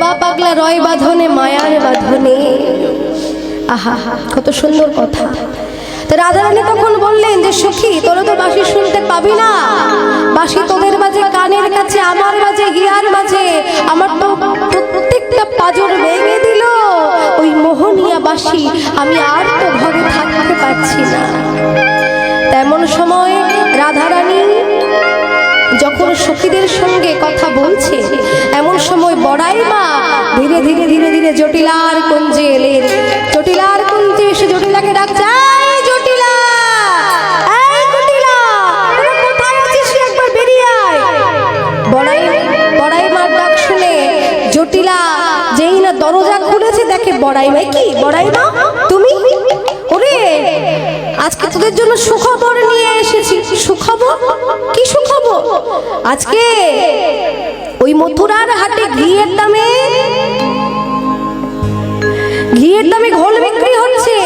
বাবা পাগলা রয় বাঁধনে, মায়ার বাঁধনে। আহা, কত সুন্দর কথা। রাধারানী তখন বললেন যে, সখী, তোরা তো বাঁশি শুনতে পাবি না। বাঁশি তোদের মাঝে, কানের কাছে, আমার মাঝে গিয়ার মাঝে। আমার তো প্রত্যেকটা পাজর ভেঙে দিল। ওই মোহনিয়া বাঁশি আমি আর তো ঘরে থাকতে পারছি না। তেমন সময় রাধারানী যখন সখীদের সঙ্গে কথা বলছে, এমন সময় বড়াই মা ধীরে ধীরে ধীরে ধীরে জটিলার কুঞ্জে এলেন জটিলার কুঞ্জে এসে জটিলাকে ডাকছে "এই জটিলা! এই জটিলা! তোরা কোথায় আছিস রে? একবার বেরিয়ে আয়! বড়াই বড়াই মার ডাক শুনে, জটিলা, যেই না দরজা দেখে বড়াই বড়াই তুমি? আজকে তোদের জন্য সুখবর এসেছি। সুখবর? কি আজকে ওই মথুরার হাটে ঘিয়ের দামে ঘিয়ের দামে ঘোল বিক্রি হচ্ছে।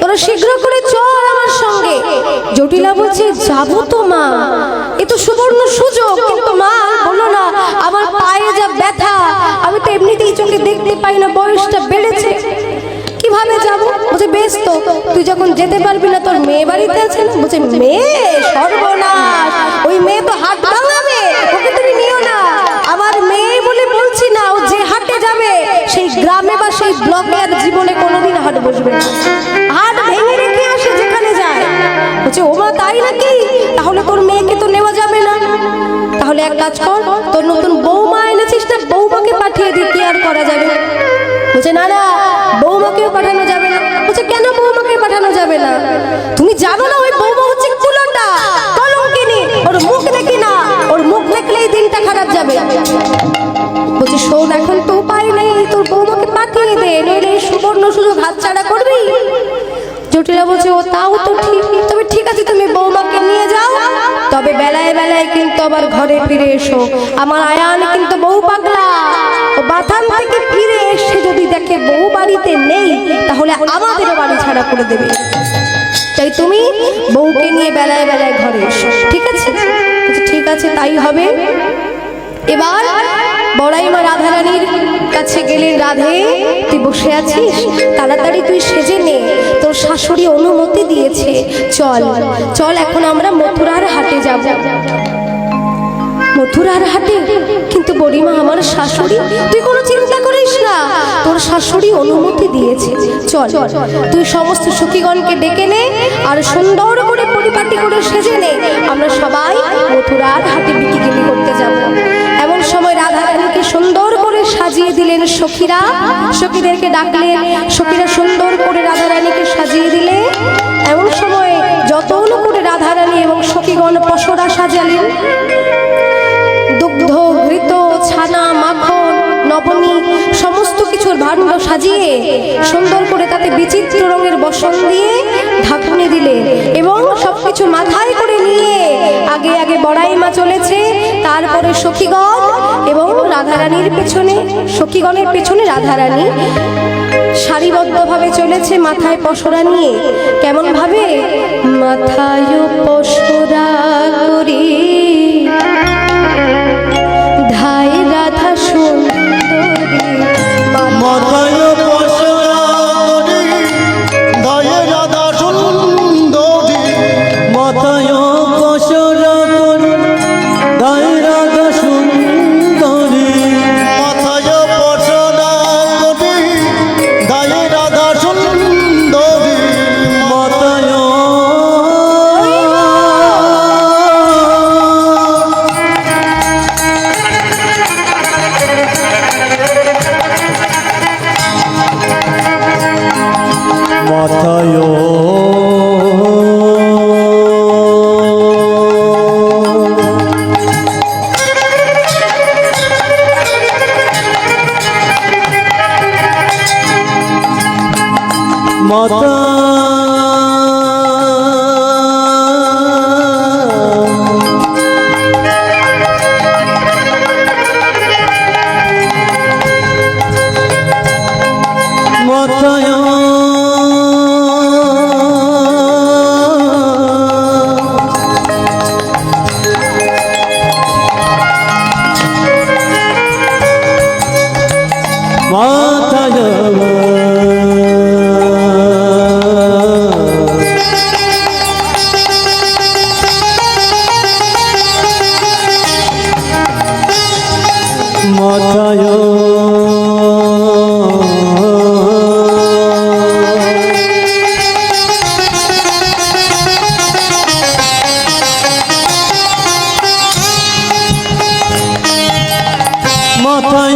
তোরা শীঘ্র করে চল আমার সঙ্গে। জটিলা বলছে, যাব তো মা। এ তো সুবর্ণ সুযোগ, কিন্তু মা বলো না, আমার পায়ে যা ব্যথা, আমি তো এমনিতেই চোখে দেখতে পাই না, বয়সটা বেড়েছে। কীভাবে যাব? বলছে, বেশ তো, তুই যখন যেতে পারবি না, তোর মেয়ে বাড়িতে আছে না? বলছে, মেয়ে সর্বনাশ। ওই মেয়ে তো হাত ভাঙাবে ওকে তুমি নিও না। আমার মেয়ে বলে বলছি না, ও যে হাটে যাবে, সেই গ্রামে বা সেই ব্লকে জীবনে কোনোদিন হাট বসবে না। হাট ভেঙে রেখে আসে যেখানে যায়। বলছে, ও মা, তাই নাকি? তাহলে তোর মেয়েকে তো নেওয়া যাবে না। তাহলে এক কাজ কর, তোর নতুন বৌমা এনেছিস না, বৌমাকে পাঠিয়ে দিই কি আর করা যাবে। বলছে, না না, বৌমাকেও পাঠানো যাবে না। বলছে, কেন বৌমাকে পাঠানো যাবে না? তুমি জানো না ওই যাবে। বলছে, শোন, এখন তো উপায় নেই, তোর বৌমাকে পাঠিয়ে দে, নইলে সুবর্ণ সুযোগ হাতছাড়া করবি? জটিলা বলছে, ও, তাও তো ঠিক তবে ঠিক আছে, তুমি বৌমাকে নিয়ে যাও। তবে বেলায় বেলায় কিন্তু আবার ঘরে ফিরে এসো। আমার আয়ান কিন্তু বউ পাগলা। ও বাথান থেকে ফিরে এসে যদি দেখে বউ বাড়িতে নেই, তাহলে আমাদের বাড়ি ছাড়া করে দেবে। তাই তুমি বউকে নিয়ে বেলায় বেলায় ঘরে এসো। ঠিক আছে? ঠিক আছে, তাই হবে। এবার বড়াইমা রাধারানীর কাছে গেলেন, রাধে, তুই বসে আছিস? তাড়াতাড়ি তুই সেজে নে। তোর শাশুড়ি অনুমতি দিয়েছে। চল চল, এখন আমরা মথুরার হাটে যাব। মথুরার হাটে? কিন্তু বড়িমা, আমার শাশুড়ি? তুই কোনো চিন্তা করিস না। তোর শাশুড়ি অনুমতি দিয়েছে। চল, তুই সমস্ত সখীগণকে ডেকে নে আর সুন্দর করে পরিপাটি করে সেজে নে। আমরা সবাই মথুরার হাটে বিক্রি করতে যাব। সময় রাধা রানীকে সুন্দর করে সাজিয়ে দিলেন সখীরা। সখীদেরকে ডাকলেন, সখীরা, সুন্দর করে রাধা রানীকে সাজিয়ে দিলে। এমন সময় যতন করে রাধা রানী এবং সখীগণ পশরা সাজালেন। দুগ্ধ, ঘৃত, ছানা, মাখন নবনী সমস্ত কিছুর ভাণ্ড সাজিয়ে সুন্দর করে তাতে বিচিত্র রঙের বসন দিয়ে ঢাকুনি দিলে এবং সবকিছু মাথায় করে নিয়ে আগে আগে বড়াই মা চলেছে। তারপরে সখীগণ এবং রাধারানীর পেছনে, সখীগণের পেছনে রাধারানী। সারিবদ্ধভাবে চলেছে মাথায় পসরা নিয়ে। কেমন ভাবে মাথায় পসরা করি। ধাই রাধা সুন্দরী, মাথায় মাথায়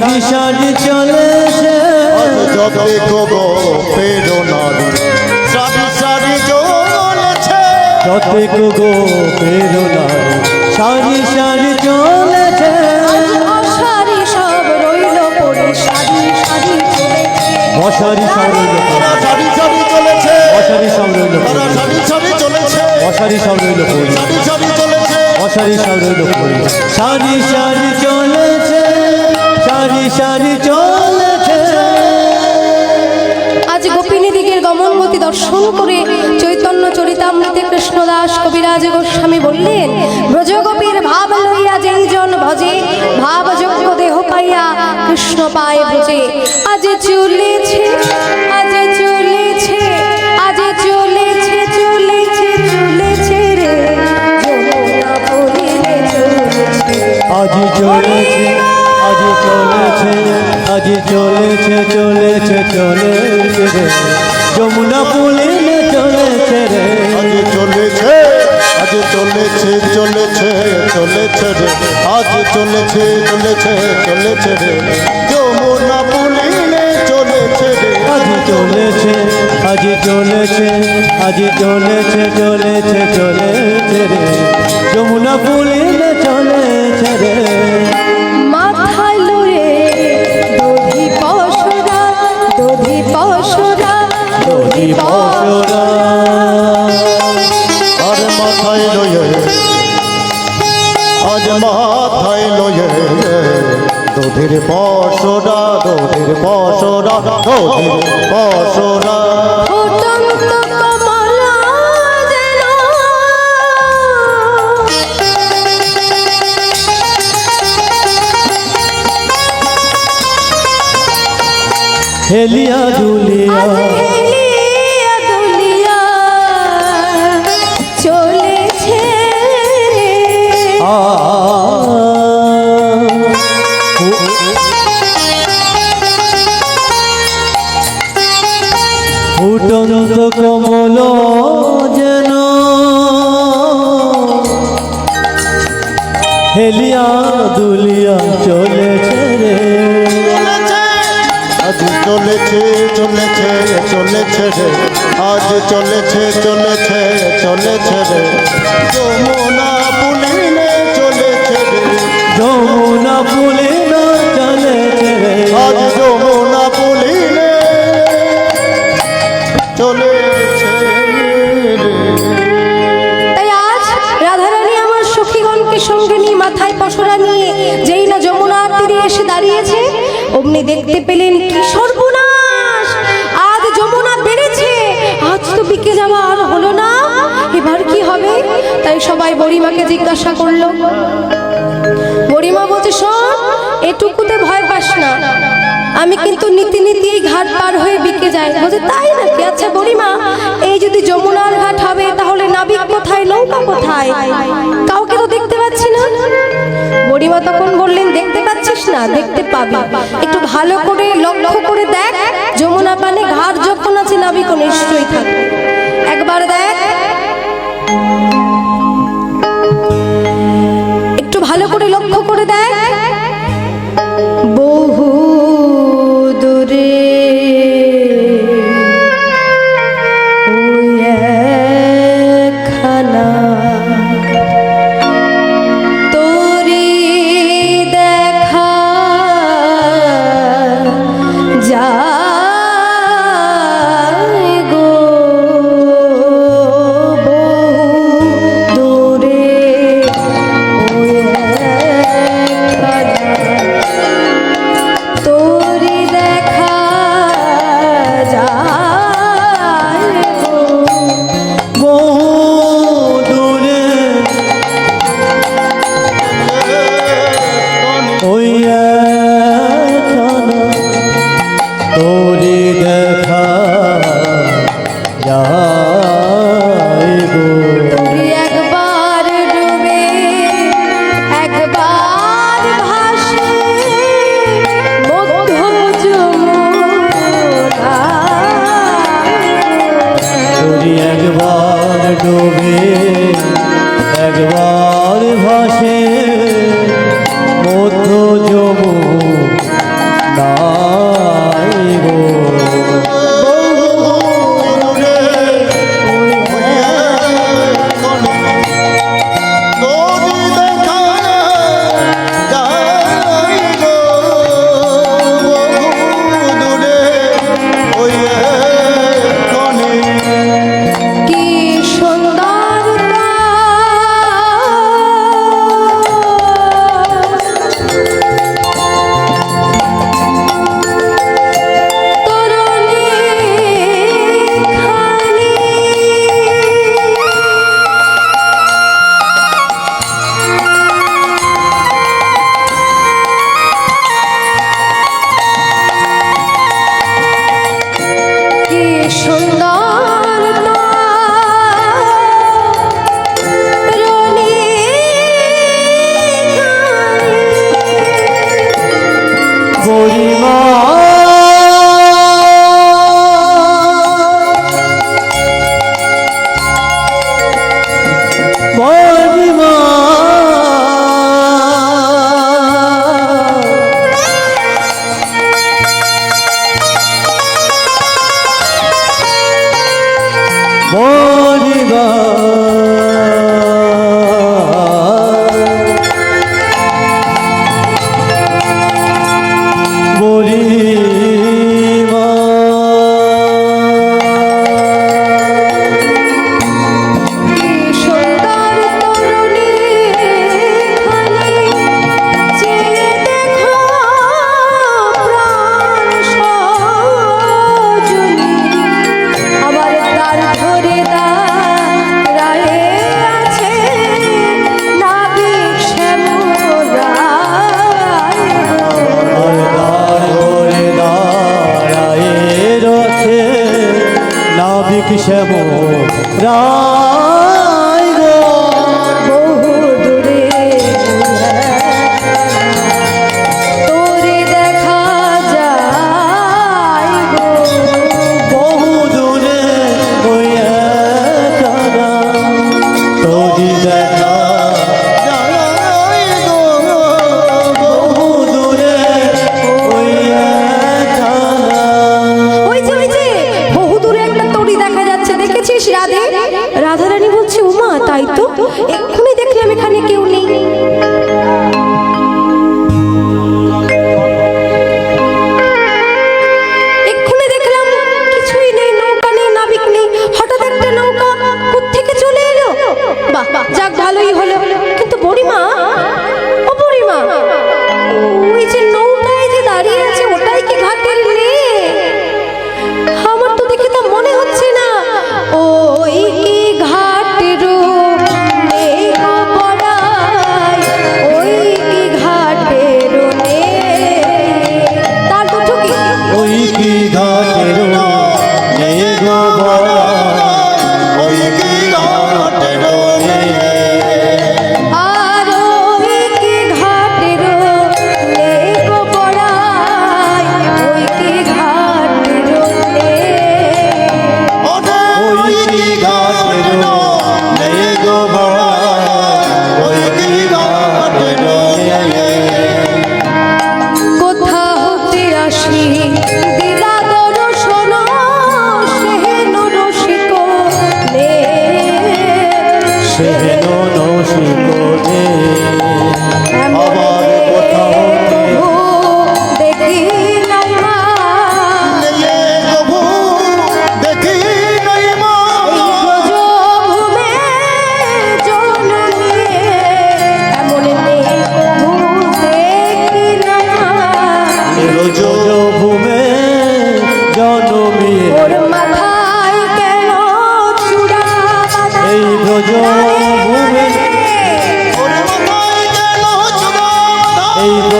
সারি সারি চলেছে যবে গো প্রেরণারি সারি সারি চলেছে যতে গো প্রেরণার সারি সারি চলেছে সারি সব রইল পড়ে সারি সারি চলেছে মশারি সব রইল সারি সারি চলেছে মশারি সব রইল সারি সারি চলেছে মশারি সব রইল পড়ি। সারি সারি চলেছে মশারি সব রইল পড়ি। সারি সারি চলেছে আজ গোপিনী দিগের গমনমতি দর্শন করে চৈতন্য চরিতামৃতে কৃষ্ণদাস কবিরাজ গোস্বামী বললেন, ব্রজগোপীর ভাব লইয়া যেই জন ভজে ভাবযোগ্য দেহ পাইয়া কৃষ্ণ পায় ভজে। আজ চলেছে আজি চলেছে চলেছে চলেছে রে। যমুনা পুলিনে চলেছে রে। আজ চলেছে আজ চলেছে চলেছে চলেছে রে। আজ চলেছে চলেছে চলেছে রে। যমুনা পুলিনে চলেছে রে। আজি চলেছে আজি চলেছে আজি চলেছে চলেছে চলেছে রে। যমুনা পুলিনে ফুটন্ত হেলিয়া দুলিয়া হেলিয়া দুলিয়া চলেছে আ হেলিয়া দুলিয়া চলেছে রে। আজ চলেছে চলেছে চলেছে রে। আজ চলেছে চলেছে চলেছে রে। তাই সবাই বড়িমাকে জিজ্ঞাসা করল, বড়িমা বলছে, শোন, এটুকুতে ভয় পাস না। আমি কিন্তু নীতি নীতি ঘাট পার হয়ে বিকে যাই। বলছে, তাই নাকি? আচ্ছা বড়িমা, এই যদি যমুনার ঘাট হবে, তাহলে নাবিক কোথায়? নৌকা কোথায়? কাউকে তো দেখতে পাচ্ছি না। বড়িমা তখন বললেন, দেখতে পাচ্ছিস না, দেখতে পাবি। একটু ভালো করে লক্ষ্য করে দেখ, যমুনা পানে ঘাট যখন আছে, নাবিকও নিশ্চয়ই থাকবে। একবার দেখ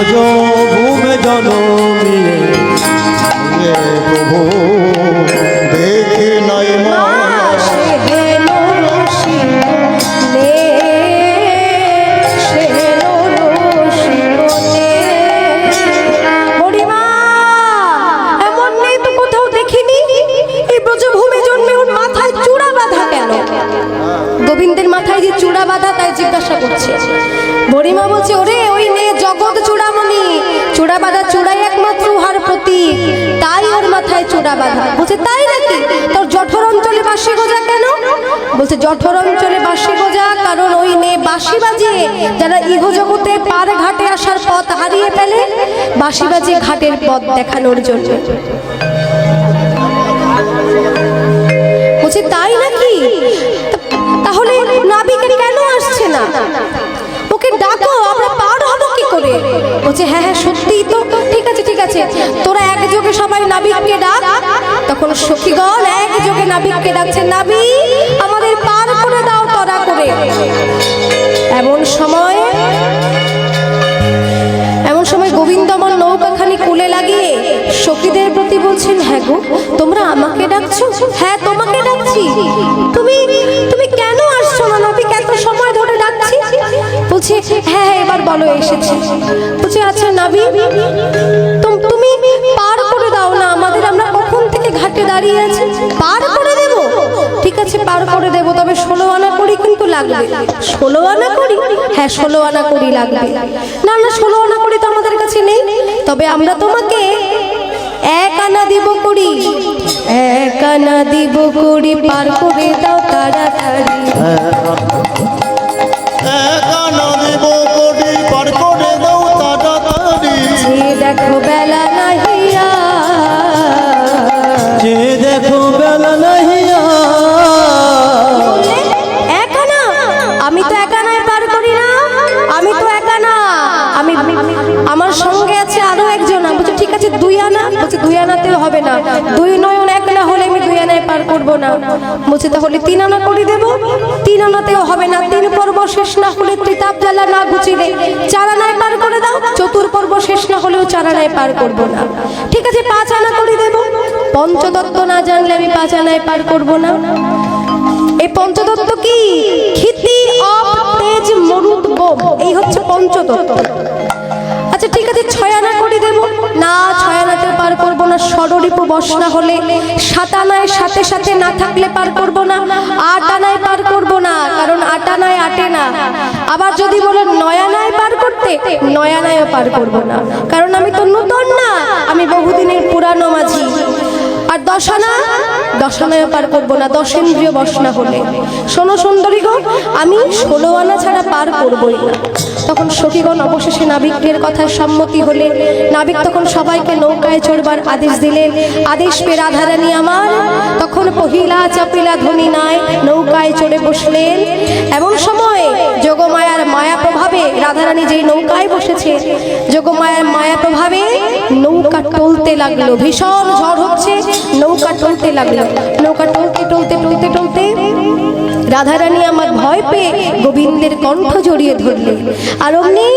ভূমে জনমিয়ে প্রভু চূড়া বাঁধা। বলছে, তাই নাকি? তোর জঠর অঞ্চলে বাঁশি গোজা কেন? বলছে, জঠর অঞ্চলে বাঁশি গোজা কারণ ওই নে বাঁশি বাজিয়ে যারা ইহো জগতে পার ঘাটে আসার পথ হারিয়ে ফেলে, বাঁশি বাজিয়ে ঘাটের পথ দেখানোর জন্য। বলছে, তাই নাকি? তাহলে নাবিকে কেন আসছে না? ওকে ডাকো, আমরা করে। বলছে হ্যাঁ হ্যাঁ সত্যিই তো। ঠিক আছে ঠিক আছে। তোরা একযোগে সবাই নাবিককে ডাক। তখন সখীগণ একযোগে নাবিককে ডাকছে, নাবি, আমাদের পার করে দাও তরা করে। এমন সময় এমন সময় গোবিন্দ আমার নৌকাখানি কুলে লাগিয়ে সখীদের প্রতি বলছেন হ্যাঁ গো, তোমরা আমাকে ডাকছো? হ্যাঁ তোমাকে ডাকছি। তুমি তুমি কেন আসছো না নাবিক এত সময় ধরে ডাকছি বলছে হ্যাঁ হ্যাঁ এবার বলো, এসেছে। বলছে আচ্ছা নাবি? তুম- তুমি পার করে দাও না আমাদের, আমরা কখন থেকে ঘাটে দাঁড়িয়ে আছি? পার করে দেব? ঠিক আছে, পার করে দেব, তবে ষোলো আনা করি কিন্তু লাগবে। ষোলো আনা করি? হ্যাঁ ষোলো আনা করি লাগবে। না না, ষোলো আনা করি তো আমাদের কাছে নেই। তবে আমরা তোমাকে এক আনা দিব করি। এক আনা দিব করি, পার করে দাও তাড়াতাড়ি। দেখো করব না। বলছে, তাহলে তিন আনা করে দেব। তিন আনাতেও হবে না। তিন পর্ব শেষ না হলে ত্রিতাপ জ্বালা না গুছিয়ে চার আনায় পার করে দাও। চতুর পর্ব শেষ না হলেও চার আনায় পার করব না। ঠিক আছে, পাঁচ আনা করে দেব। পঞ্চদত্ত না জানলে আমি পাঁচ আনায় পার করব না। এই পঞ্চতত্ত্ব কি? ক্ষিতি অপ তেজ মরুদ বোম। এই হচ্ছে পঞ্চতত্ত্ব। আচ্ছা ঠিক আছে, ছয় আনা করে দেব। না, ছয় আনাতে পার করব না। ষড়রিপু বস না হলে সাত আনায় সাথে সাথে না থাকলে পার করব না। আট আনায় পার করব না, কারণ আট আনায় আটে না। আবার যদি বলো নয় আনায় পার করতে, নয় আনায়ও পার করব না। কারণ আমি তো নতুন না, আমি বহুদিনের পুরানো মাঝি। আর দশানা দশানায় পার করব না দশেন্দ্রীয় বসনা হলে। শোনো সুন্দরী গো, আমি ষোলো আনা ছাড়া পার করবই না। তখন সখীগণ অবশেষে নাবিকের কথায় সম্মতি হলে নাবিক তখন সবাইকে নৌকায় চড়বার আদেশ দিলেন আদেশ পেয়ে রাধারানী আমার তখন পহিলা চাপিলা ধ্বনি নাই নৌকায় চড়ে বসলেন। এমন সময় যোগমায়ার মায়া প্রভাবে রাধারানী যেই নৌকায় বসেছে, যোগমায়ার মায়া প্রভাবে নৌকা টলতে লাগল। ভীষণ ঝড় হচ্ছে, নৌকা টলতে লাগল। নৌকা টলতে টলতে টলতে টলতে রাধারানী আমার ভয় পেয়ে গোবিন্দের কণ্ঠ জড়িয়ে ধরলে আর অমনি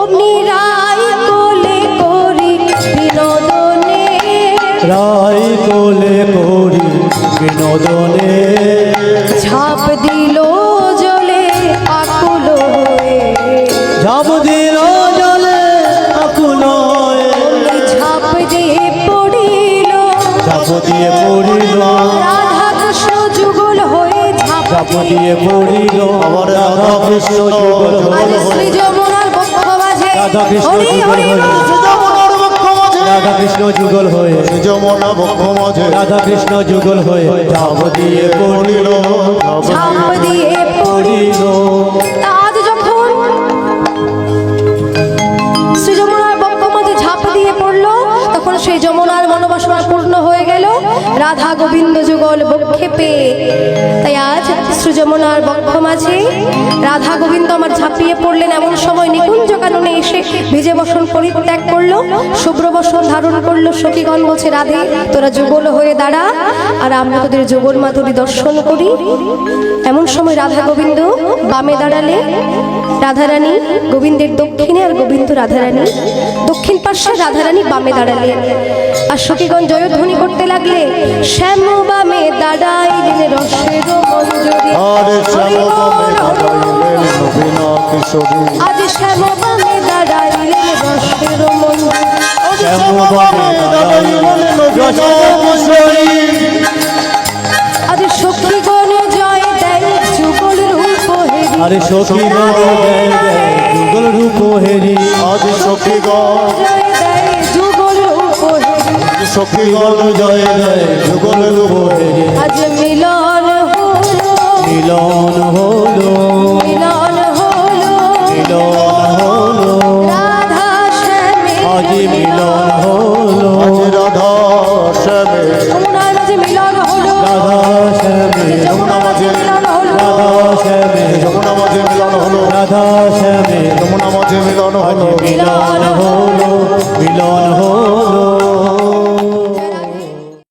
অমনি রায় কোলে করি বিনোদনে। রাই কোলে করি বিনোদনে। ঝাঁপ দিল জলে আকুল ঝাপ দিল জলে আকুল। ঝাঁপ দিয়ে পড়িল। ঝাপ দিয়ে পড়িল দিয়ে পড়িল। আমার রাধা কৃষ্ণ যুগল রাধা কৃষ্ণ যুগল রাধা কৃষ্ণ যুগল হয়ে। যমুনা বক্ষ মাঝে রাধা কৃষ্ণ যুগল হয়ে। ঝাপ দিয়ে পড়িল। ঝাঁপ দিয়ে পড়িল। আজ যখন শ্রী যমুনার বক্ষ মাঝে ঝাঁপ দিয়ে পড়ল তখন সেই যমুনার মনোবাসনা পূর্ণ হয়ে রাধা গোবিন্দ যুগল বক্ষে পেয়ে তাই আজ শ্রী যমুনার বক্ষ মাঝে রাধা গোবিন্দ আমার ঝাঁপিয়ে পড়লেন এমন সময় নিকুঞ্জ কাননে এসে ভিজে বসন পরিত্যাগ করল, শুভ্র বসন ধারণ করল, সখীগণ বলছে, রাধে, তোরা যুগল হয়ে দাঁড়া, আর আমরা তোদের যুগল মাধুরী দর্শন করি। এমন সময় রাধা গোবিন্দ বামে দাঁড়ালে। রাধারানী গোবিন্দের দক্ষিণে আর গোবিন্দ রাধারানী দক্ষিণ পার্শ্বে রাধারানী বামে দাঁড়ালেন। আর সখীগণ জয়ধ্বনি করতে লাগলে শ্যাম বামে দাঁড়াইলেন রসের মঞ্জরি। আজ শ্যাম বামে দাঁড়াইলেন রসের মঞ্জরি। আজ সখীগণ জয় দেয় যুগল রূপ আরে সখী গণ জয় জয় যুগল রূপ হেরি। আজ সখীগণ দেয় সখী গল জয় জয় যুগল আজ মিলন মিলন হলো। মিলন হলো। মিলন হলো। রাধা শ্যামে। আজ মিলন হলো। আজ রাধা শ্যামে। যমুনা মাঝে মিলন হলো। রাধা শ্যামে। যমুনা মাঝে রাধা শ্যামে। যমুনা মাঝে মিলন হলো। রাধা শ্যামে। যমুনা মাঝে মিলন হলো। মিলন হলো। মিলন হলো।